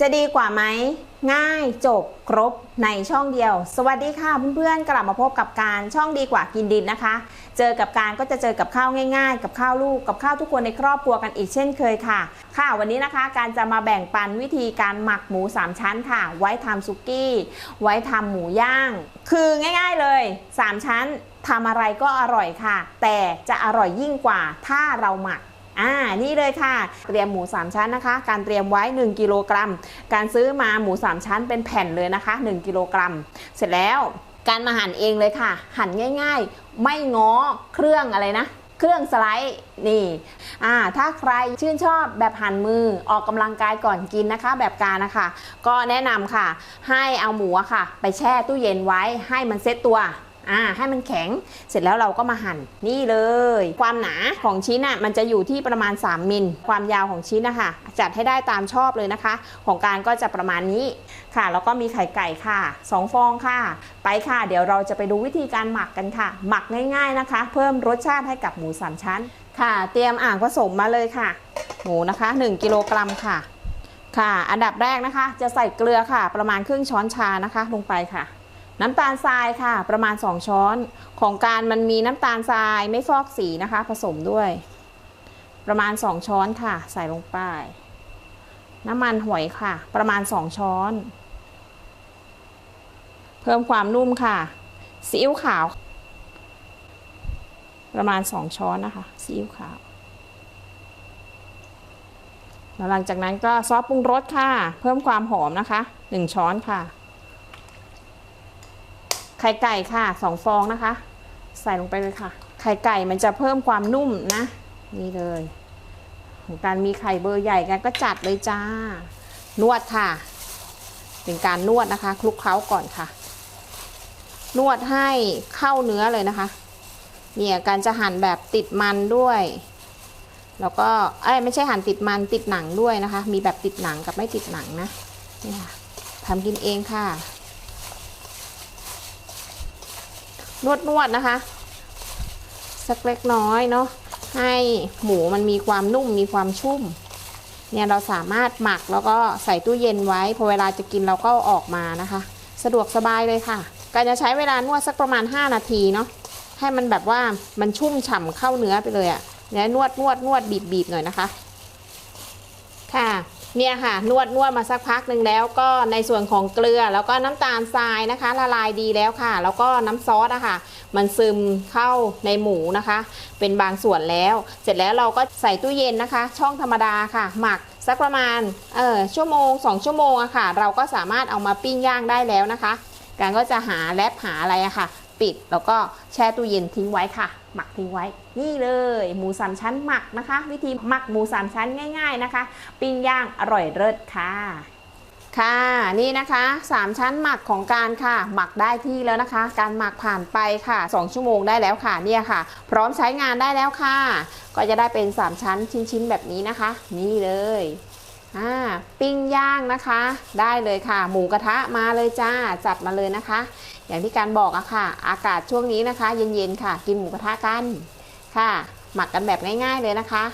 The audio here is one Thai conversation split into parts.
จะดีกว่าไหม ง่ายจบครบในช่องเดียว สวัสดีค่ะเพื่อนๆกลับมาพบกับการช่องดีกว่ากินดินนะคะ เจอกับการก็จะเจอกับข้าวง่าย ๆ กับข้าวลูกกับข้าวทุกคนในครอบครัวกันอีกเช่นเคยค่ะ ค่ะวันนี้นะคะการจะมาแบ่งปันวิธีการหมักหมู 3 ชั้นค่ะ ไว้ทำซุกี้ ไว้ทำหมูย่าง คือง่าย ๆเลย 3 ชั้นทำอะไรก็อร่อยค่ะ แต่จะอร่อยยิ่งกว่าถ้าเราหมัก อ่านี่เลยค่ะ เตรียมหมู 3 ชั้นนะคะ การเตรียมไว้ 1กิโลกรัม การซื้อมาหมู 3 ชั้นเป็นแผ่นเลยนะคะ 1กิโลกรัม เสร็จแล้วการมาหั่นเองเลยค่ะ หั่นง่ายๆ ไม่ง้อเครื่องอะไรนะ เครื่องสไลด์นี่อ่าถ้าใครชื่นชอบแบบหั่นมือออกกำลังกายก่อนกินนะคะ แบบการนะคะ ก็แนะนำค่ะ ให้เอาหมูค่ะ ไปแช่ตู้เย็นไว้ให้มันเซ็ตตัว อ่าให้มันแข็ง เสร็จแล้วเราก็มาหั่นนี่เลย ความหนาของชิ้นอะมันจะอยู่ที่ประมาณ 3 มิล ความยาวของชิ้นนะคะจัดให้ได้ตามชอบเลยนะคะ ของการก็จะประมาณนี้ค่ะ แล้วก็มีไข่ไก่ค่ะ 2 ฟองค่ะ ไปค่ะ เดี๋ยวเราจะไปดูวิธีการหมักกันค่ะ หมักง่ายๆนะคะ เพิ่มรสชาติให้กับหมู3ชั้นค่ะ เตรียมอ่างผสมมาเลยค่ะ หมูนะคะ 1 กิโลกรัมค่ะค่ะ อันดับแรกนะคะ จะใส่เกลือค่ะ ประมาณครึ่งช้อนชานะคะ ลงไปค่ะ น้ำตาลทรายค่ะ ประมาณ 2 ช้อน ของการมันมีน้ำตาลทรายไม่ฟอกสีนะคะ ผสมด้วย ประมาณ 2 ช้อนค่ะ ใส่ลงไป น้ำมันหอยค่ะ ประมาณ 2 ช้อน เพิ่มความนุ่มค่ะซีอิ๊วขาว ประมาณ 2 ช้อนนะคะซีอิ๊วขาวแล้วหลังจากนั้นก็ซอสปรุงรสค่ะ เพิ่มความหอมนะคะ 1 ช้อนค่ะ ไข่ไก่ค่ะสองฟองนะคะ ใส่ลงไปเลยค่ะ ไข่ไก่มันจะเพิ่มความนุ่มนะ นี่เลย ของการมีไข่เบอร์ใหญ่กันก็จัดเลยจ้า นวดค่ะ เป็นการนวดนะคะคลุกเคล้าก่อนค่ะ นวดให้เข้าเนื้อเลยนะคะ เนี่ยการจะหั่นแบบติดมันด้วย แล้วก็เอ้ยไม่ใช่หั่นติดมันติดหนังด้วยนะคะ มีแบบติดหนังกับไม่ติดหนังนะนี่ค่ะทำกินเองค่ะ นวดนวดๆนะคะ สักเล็กน้อยเนาะให้หมูมันมีความนุ่มมีความชุ่ม เนี่ยเราสามารถหมักแล้วก็ใส่ตู้เย็นไว้พอเวลาจะกินเราก็อออกมานะคะ สะดวกสบายเลยค่ะการจะใช้เวลานวดสักประมาณ 5 นาทีเนาะให้มันแบบว่ามันชุ่มฉ่ำเข้าเนื้อไปเลยอะ่ะเนี่ยนวดนวดนวดบีบบีบหน่อยนะคะ ค่ะ เนี่ยค่ะนวดนวดมาสักพักหนึ่งแล้วก็ในส่วนของเกลือแล้วก็น้ำตาลทรายนะคะ ละลายดีแล้วค่ะ แล้วก็น้ำซอสอะค่ะ มันซึมเข้าในหมูนะคะ เป็นบางส่วนแล้ว เสร็จแล้วเราก็ใส่ตู้เย็นนะคะ ช่องธรรมดาค่ะ หมักสักประมาณเออชั่วโมง 2 ชั่วโมงอะค่ะ เราก็สามารถเอามาปิ้งย่างได้แล้วนะคะการก็จะหาแรปหาอะไรอะค่ะ ปิดแล้วก็แช่ตู้เย็นทิ้งไว้ค่ะ หมักทิ้งไว้ นี่เลย หมูสามชั้นหมักนะคะ วิธีหมักหมูสามชั้นง่าย ๆนะคะ ปิ้งย่างอร่อยเลิศค่ะค่ะ นี่นะคะ 3 ชั้นหมักของการค่ะ หมักได้ที่แล้วนะคะ การหมักผ่านไปค่ะ 2 ชั่วโมงได้แล้วค่ะเนี่ยค่ะ พร้อมใช้งานได้แล้วค่ะ ก็จะได้เป็น 3 ชั้นชิ้นๆแบบนี้นะคะ นี่เลย อ่าปิ้งย่างนะคะ ได้เลยค่ะ หมูกระทะมาเลยจ้าจัดมาเลยนะคะ อย่างที่การบอกอะค่ะ อากาศช่วงนี้นะคะ เย็นๆค่ะ กินหมูกระทะกันค่ะ หมักกันแบบง่าย ๆเลยนะคะ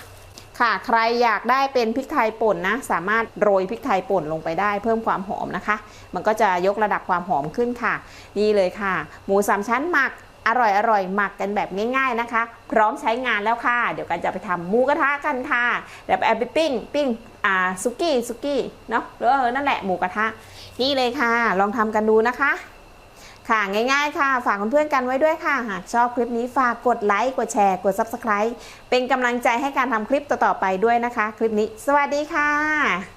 ค่ะใครอยากได้เป็นพริกไทยป่นนะ สามารถโรยพริกไทยป่นลงไปได้ เพิ่มความหอมนะคะ มันก็จะยกระดับความหอมขึ้นค่ะ นี่เลยค่ะ หมูสามชั้นหมัก อร่อยอร่อยหมักกันแบบง่าย ๆนะคะ พร้อมใช้งานแล้วค่ะ เดี๋ยวกันจะไปทำหมูกระทะกันค่ะเดี๋ยวไปเอาไปปิ้งปิ้งอ่าซุกี้ซุกี้เนาะหรือเออนั่นแหละหมูกระทะนี่เลยค่ะ ลองทำกันดูนะคะค่ะ ง่ายๆค่ะ ฝากเพื่อนๆกันไว้ด้วยค่ะ หากชอบคลิปนี้ฝากกดไลค์ กดแชร์ กด Subscribe เป็นกำลังใจให้การทำคลิปต่อๆไปด้วยนะคะ คลิปนี้ สวัสดีค่ะ